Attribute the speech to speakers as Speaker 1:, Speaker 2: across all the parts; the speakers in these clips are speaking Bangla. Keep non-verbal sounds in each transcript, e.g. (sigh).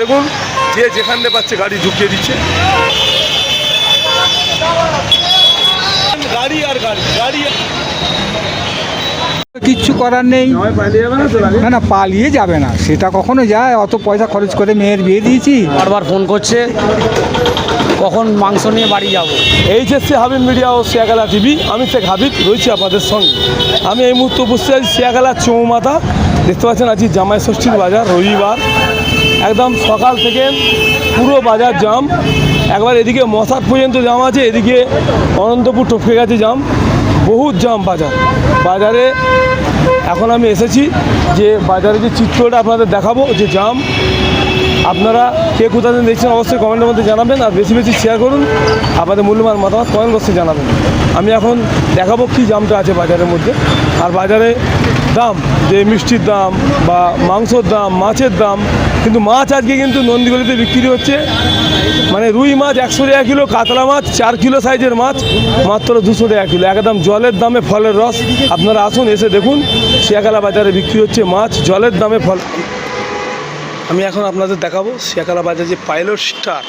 Speaker 1: দেখুন যে যেখানে পাচ্ছে গাড়ি ঢুকিয়ে দিচ্ছে। গাড়ি আর গাড়ি গাড়ি
Speaker 2: কিচ্ছু করার নেই। না না পালিয়ে যাবে না। সেটা কখনো যায় অত পয়সা খরচ করে মেয়ের বিয়ে দিয়েছি।
Speaker 3: বারবার ফোন করছে কখন মাংস নিয়ে বাড়ি যাব?
Speaker 1: এইচএসসি হাবিব মিডিয়া ও শিয়াখালা টিভি আমি শেখ হাবিব রয়েছি আপনাদের সঙ্গে। আমি এই মুহূর্তে উপস্থিত আছি শিয়াখালা চৌমাথা। দেখতে পাচ্ছেন আজকে জামাই ষষ্ঠীর বাজার রবিবার। একদম সকাল থেকে পুরো বাজার জাম। একবার এদিকে মশাট পর্যন্ত জাম আছে, এদিকে অনন্তপুর টপকে গেছে জাম। বহুত জাম বাজার। বাজারে এখন আমি এসেছি যে বাজারে যে চিত্রটা আপনাদের দেখাবো, যে জাম, আপনারা কে কোথা থেকে দেখছেন অবশ্যই কমেন্টের মধ্যে জানাবেন আর বেশি বেশি শেয়ার করুন। আপনাদের মূল্যবান মতামত কমেন্ট বক্সে জানাবেন। আমি এখন দেখাবো কী জামটা আছে বাজারের মধ্যে। আর বাজারে দাম, যে মিষ্টির দাম বা মাংসর দাম, মাছের দাম কিন্তু মাছ আজকে কিন্তু নন্দীগলিতে বিক্রি হচ্ছে। মানে রুই মাছ একশো টাকা কিলো কাতলা মাছ চার কিলো সাইজের মাছ মাত্র দুশো টাকা কিলো। একদম জলের দামে ফলের রস। আপনারা আসুন এসে দেখুন শিয়াকালা বাজারে বিক্রি হচ্ছে মাছ জলের দামে ফল। আমি এখন আপনাদের দেখাবো শিয়াকালা বাজার যে পাইলট স্টার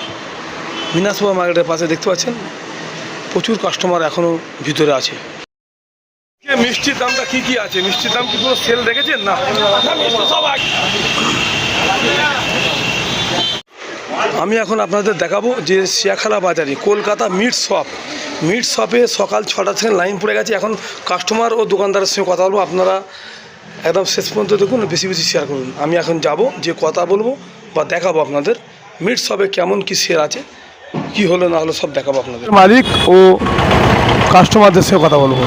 Speaker 1: মিনা সুপার মার্কেটের পাশে দেখতে পাচ্ছেন। প্রচুর কাস্টমার এখনও ভিতরে আছে। মিষ্টির দামটা কি কি আছে? মিষ্টির দাম কি কোনো সেল দেখেছেন? না। না, সব এক। আমি এখন আপনাদের দেখাবো যে শিয়াখালা বাজারে কলকাতা মিট শপ। মিট শপে সকাল ছটা থেকে লাইন পড়ে গেছে। এখন কাস্টমার ও দোকানদারের সঙ্গে কথা বলব। আপনারা একদম শেষ পর্যন্ত দেখুন, বেশি বেশি শেয়ার করুন। আমি এখন যাব, যে কথা বলব বা দেখাবো আপনাদের মিট শপে কেমন কি শেয়ার আছে, কি হলো না হলো সব দেখাবো আপনাদের। মালিক ও কাস্টমারদের সঙ্গে কথা বলব।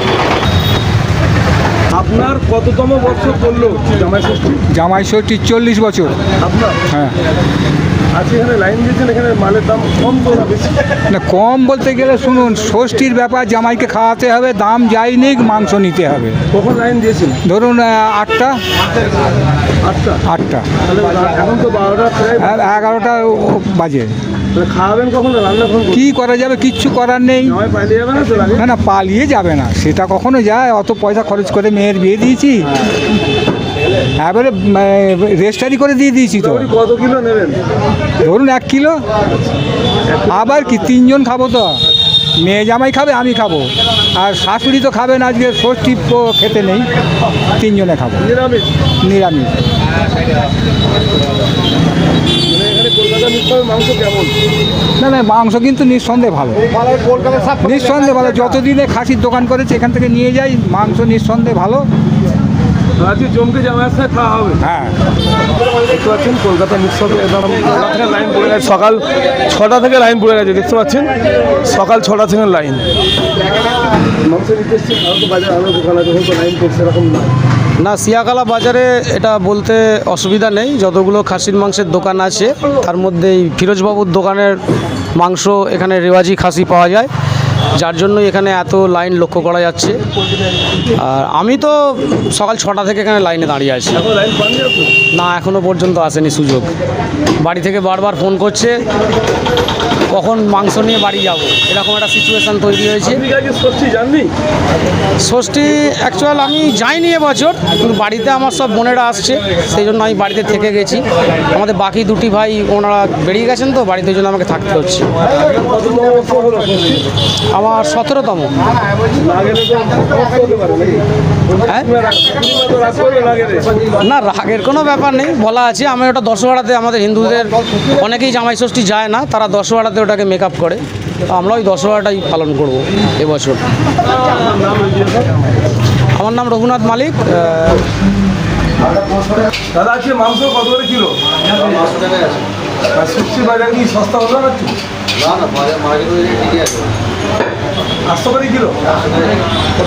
Speaker 1: আপনার কততম বছর করল জামাই ষষ্ঠী?
Speaker 2: জামাই ষষ্ঠী চল্লিশ বছর।
Speaker 1: আপনার?
Speaker 2: হ্যাঁ।
Speaker 1: আজকে এখানে লাইন দিয়েছেন এখানে মালের দাম কম না
Speaker 2: কম বলতে গেলে শুনুন ষষ্ঠীর ব্যাপার জামাইকে খাওয়াতে হবে দাম যাই নিক মাংস নিতে হবে।
Speaker 1: কখন লাইন দিয়েছেন?
Speaker 2: ধরুন আটটা।
Speaker 1: আটটা?
Speaker 2: আটটা।
Speaker 1: এখন তো বারোটা
Speaker 2: এগারোটা বাজে। কি করা যাবে? কিচ্ছু করার নেই।
Speaker 1: না
Speaker 2: না না পালিয়ে যাবে না। সেটা কখনো যায়। অত পয়সা খরচ করে মেয়ের বিয়ে দিয়েছি। এবারে রেজিস্টারি করে দিয়ে দিয়েছি তো।
Speaker 1: কত কিলো নেবেন?
Speaker 2: ধরুন এক কিলো। আবার কি? তিনজন খাব তো। মেয়ে জামাই খাবে আমি খাব। আর শাশুড়ি তো খাবে না আজকে ষষ্ঠী তো খেতে নেই তিনজনে খাব।
Speaker 1: নিরামিষ? মানে
Speaker 2: না না মাংস কিন্তু নিঃসন্দেহে ভালো। নিঃসন্দেহে ভালো। যতদিনে খাসির দোকান করেছে এখান থেকে নিয়ে যাই মাংস নিঃসন্দেহে ভালো।
Speaker 1: জমকে খাওয়া হবে।
Speaker 2: হ্যাঁ।
Speaker 1: দেখতে পাচ্ছেন কলকাতা মিটশপে একদম থেকে লাইন পড়ে গেছে। সকাল ছটা থেকে লাইন পড়ে গেছে দেখতে পাচ্ছেন? সকাল ছটা থেকে লাইন। না।
Speaker 3: সিয়াকালা বাজারে এটা বলতে অসুবিধা নেই। যতগুলো খাসির মাংসের দোকান আছে তার মধ্যে এই ফিরোজবাবুর দোকানের মাংস এখানে রেওয়াজি খাসি পাওয়া যায়। যার জন্য এখানে এত লাইন লক্ষ্য করা যাচ্ছে। আর আমি তো সকাল ছটা থেকে এখানে লাইনে দাঁড়িয়ে আছি। না এখনও পর্যন্ত আসেনি সুযোগ। বাড়ি থেকে বারবার ফোন করছে। কখন মাংস নিয়ে বাড়ি যাব? এরকম একটা সিচুয়েশান তৈরি হয়েছে।
Speaker 1: ষষ্ঠী জাননি
Speaker 3: ষষ্ঠী অ্যাকচুয়াল আমি যাইনি এবছর কিন্তু বাড়িতে আমার সব বোনেরা আসছে সেই জন্য আমি বাড়িতে থেকে গেছি। আমাদের বাকি দুটি ভাই ওনারা বেরিয়ে গেছেন তো বাড়িতে জন্য আমাকে থাকতে হচ্ছে। আমার সতেরোতম। হ্যাঁ?
Speaker 1: না
Speaker 3: রাগের কোনো ব্যাপার নেই বলা আছে। আমি ওটা দশহরাতে আমাদের হিন্দুদের অনেকেই জামাই ষষ্ঠী যায় না তারা দশহরাতে ওটাকে মেক আপ করে তো আমরা ওই দশহরাটাই পালন করব এবছর। আমার নাম রঘুনাথ মালিক
Speaker 1: দাদা আজকে মাংস কত করে কিলো? বাজার কি সস্তা হলো না একটু? আটশো করে কিলো?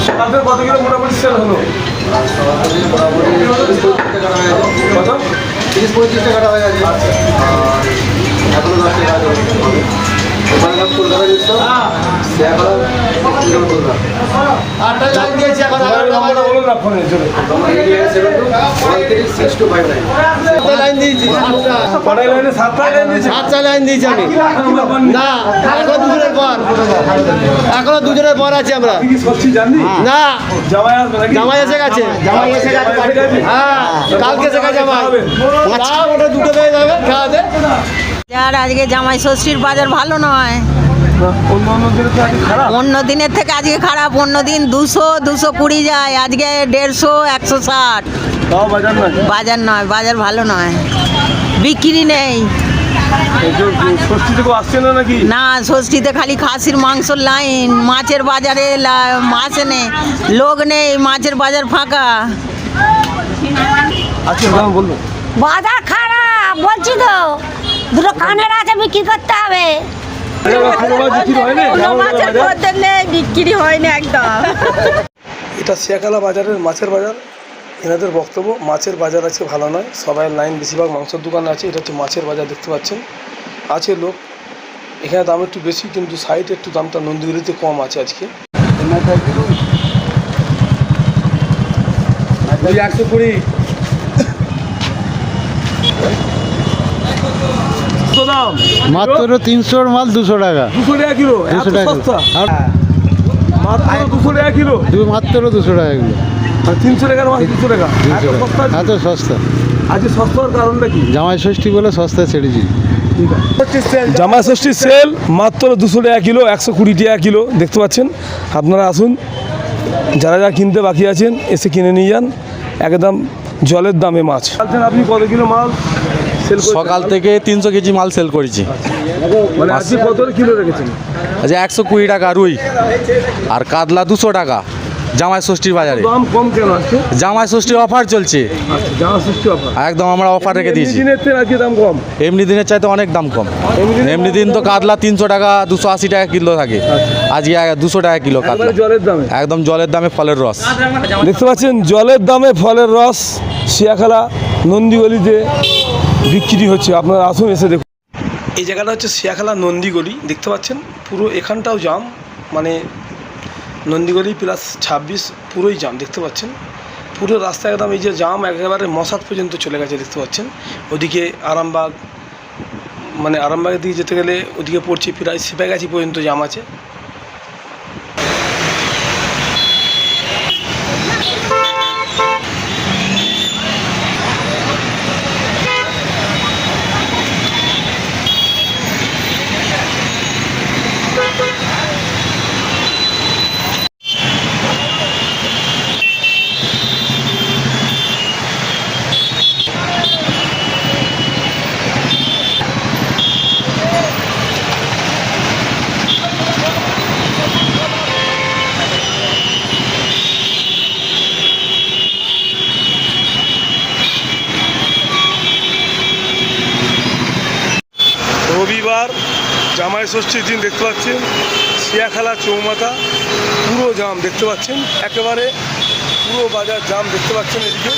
Speaker 1: সকাল কত কিলো মোটামুটি সেল হলো? কত?
Speaker 4: তিরিশ পঁয়ত্রিশ টাকাটা হয়ে গেছে। এখনও দশ টাকা এখন দুজনের পর। এখনও দুজনের পর আছি আমরা। না।
Speaker 1: জামাই
Speaker 4: এসে গেছে। জামাই এসে গেছে হ্যাঁ কালকে এসে গেছে জামাই। ওটা দুটো পেয়ে যাবে খাওয়াতে।
Speaker 5: আর আজকে জামাই ষষ্ঠীর বাজার ভালো নয়।
Speaker 1: অন্য দিনের
Speaker 5: থেকে আজকে খারাপ অন্য দিন দুশো দুশো কুড়ি যায় আজকে দেড়শো একশো ষাট।
Speaker 1: বাজার নয়?
Speaker 5: বাজার ভালো নয়। বিক্রি নেই।
Speaker 1: না
Speaker 5: ষষ্ঠীতে খালি খাসির মাংসর লাইন মাছের বাজারে লা- মাছ নেই লোক নেই মাছের বাজার ফাঁকা।
Speaker 1: আচ্ছা
Speaker 6: বাজার খারাপ বলছি তো। দুটো কানের আছে বিক্রি করতে হবে?
Speaker 1: বিক্রি হয় না?
Speaker 5: একদম।
Speaker 1: এটা শিয়াখালা বাজারের মাছের বাজার। এনাদের বক্তব্য মাছের বাজার আছে ভালো নয়। সবাই লাইন বেশিরভাগ মাংসের দোকান আছে। এটা হচ্ছে মাছের বাজার দেখতে পাচ্ছেন। আছে লোক। এখানে দাম একটু বেশি কিন্তু সাইডে একটু দামটা নন্দীগুলিতে কম আছে আজকে। একশো কুড়ি। কত দাম?
Speaker 7: মাত্র তিনশোর মাল দুশো টাকা।
Speaker 1: দুশো টাকা কিলো? এত
Speaker 7: দুশো টাকা।
Speaker 1: সস্তা?
Speaker 7: আর
Speaker 1: মাত্র দুশো টাকা কিলো?
Speaker 7: মাত্র দুশো টাকা কিলো।
Speaker 1: আর তিনশো টাকার মাছ দুশো টাকা। এত সস্তা
Speaker 7: টাকা এত সস্তা।
Speaker 1: আজকে সস্তার কারণটা কি?
Speaker 7: জামাই ষষ্ঠী বলে সস্তা ছেড়েছি।
Speaker 1: জামা ষষ্ঠীর সেল মাত্র দুশো টাকা কিলো একশো কুড়ি টাকা কিলো। দেখতে পাচ্ছেন? আপনারা আসুন। যারা যারা কিনতে বাকি আছেন এসে কিনে নিয়ে যান। একদম জলের দামে মাছ। আপনি কত কিলো মাল?
Speaker 8: সকাল থেকে তিনশো কেজি মাল সেল করেছি। আচ্ছা একশো কুড়ি টাকা রুই আর কাতলা দুশো টাকা জামাই ষষ্ঠীর বাজারে।
Speaker 1: দাম কম কেন আছে
Speaker 8: জামাই ষষ্ঠীর অফার চলছে।
Speaker 1: আচ্ছা ষষ্ঠী অফার
Speaker 8: একদম আমরা অফার রেখে দিয়েছি।
Speaker 1: দিনের থেকে আজকে দাম কম?
Speaker 8: এমনি দিনের চাইতে অনেক দাম কম। এমনি দিন তো কাতলা তিনশো টাকা দুশো আশি টাকা কিলো থাকে। আজকে দুশো টাকা কিলো কাতলা।
Speaker 1: জলের দামে?
Speaker 8: একদম জলের দামে ফলের রস।
Speaker 1: দেখতে পাচ্ছেন জলের দামে ফলের রস শিয়াখালা নন্দীগলিতে বিক্রি হচ্ছে, আপনারা আসুন এসে দেখুন। এই জায়গাটা হচ্ছে শিয়াখালা নন্দীগলি, দেখতে পাচ্ছেন? পুরো এখানটাও জাম মানে নন্দীগলি প্লাস ছাব্বিশ, পুরোই জাম, দেখতে পাচ্ছেন? পুরো রাস্তা একদম এই যে জাম, একেবারে মশাদ পর্যন্ত চলে গেছে, দেখতে পাচ্ছেন? ওদিকে আরামবাগ মানে আরামবাগের দিকে যেতে গেলে ওদিকে পড়ছে, প্রায় সিপাইগাছি পর্যন্ত জাম আছে। রবিবার জামাই ষষ্ঠীর দিন দেখতে পাচ্ছেন শিয়াখালা চৌমাথা, পুরো জাম দেখতে পাচ্ছেন, একেবারে পুরো বাজার জাম দেখতে পাচ্ছেন এদিকে।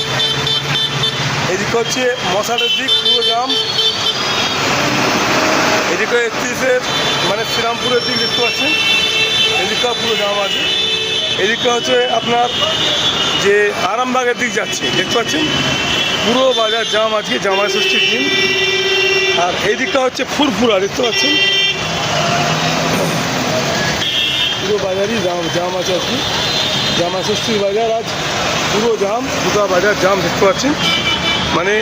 Speaker 1: এদিকে হচ্ছে মশাটের দিক, পুরো জাম। এদিকে একত্রিশের মানে শ্রীরামপুরের দিক দেখতে পাচ্ছেন এদিকটাও পুরো জাম আছে। এদিকটা হচ্ছে আপনার যে আরামবাগের দিক যাচ্ছে, দেখতে পাচ্ছেন? পুরো বাজার জাম আজকে জামাই ষষ্ঠীর দিন। আর এই দিকটা হচ্ছে ফুরফুরা, দেখতে পাচ্ছেন? পুরো বাজারই জাম জাম আছে আর কি জামা ষষ্ঠীর বাজার, আজ পুরো জাম, গোটা বাজার জাম, দেখতে পাচ্ছেন? মানে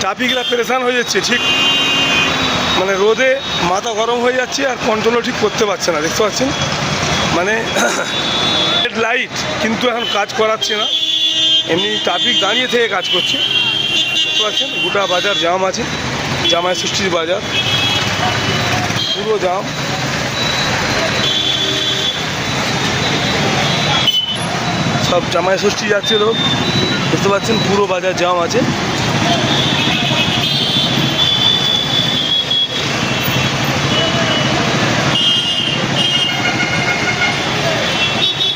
Speaker 1: ট্রাফিকরা পেরেশান হয়ে যাচ্ছে, ঠিক? মানে রোদে মাথা গরম হয়ে যাচ্ছে আর কন্ট্রোলও ঠিক করতে পারছে না, দেখতে পাচ্ছেন? মানে (coughs) হেড লাইট কিন্তু এখন কাজ করাচ্ছে না। এমনি ট্রাফিক দাঁড়িয়ে থেকে কাজ করছে, দেখতে পাচ্ছেন? গোটা বাজার জাম আছে। জামাই ষষ্ঠীর বাজার, পুরো জাম। সব জামাই ষষ্ঠী যাচ্ছে লোক বুঝতে পারছেন, পুরো বাজার জাম আছে।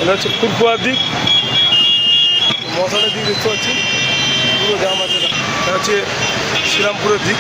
Speaker 1: এটা হচ্ছে ফুরফুয়ার দিক। মশালের দিক দেখতে পাচ্ছি পুরো জাম আছে। এটা হচ্ছে শ্রীরামপুরের দিক।